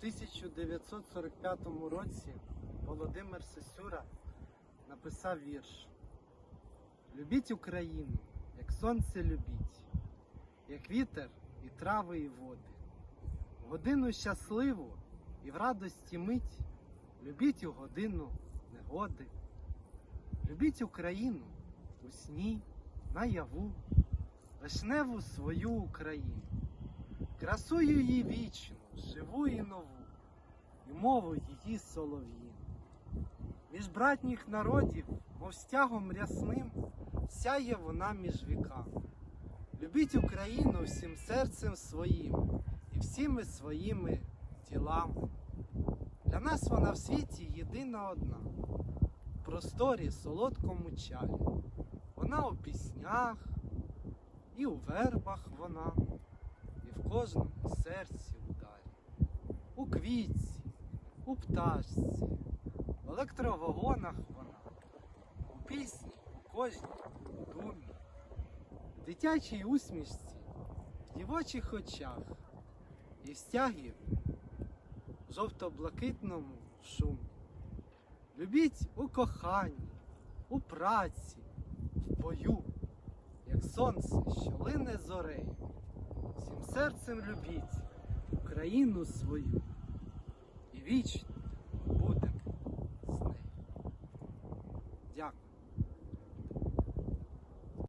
1945 році Володимир Сосюра написав вірш Любіть Україну, як сонце любіть, як вітер і трави, і води. Годину щасливу і в радості мить любіть у годину негоди. Любіть Україну у сні, наяву, вишневу свою Україну, красую її вічну, живу і нову, і мову її солов'їну. Між братніх народів, мов стягом рясним, сяє вона між віками. Любіть Україну всім серцем своїм і всіми своїми ділами. Для нас вона в світі єдина одна, в просторі солодкому чалі. Вона у піснях, і у вербах вона, і в кожному серці у квітці, у пташці, в електровагонах вона, у пісні, у кожній думі, в дитячій усмішці, в дівочих очах і в стягі в жовто-блакитному шумі. Любіть у коханні, у праці, в бою, як сонце, що лине зорею. Всім серцем любіть Україну свою і вічно будемо з нею. Дякую.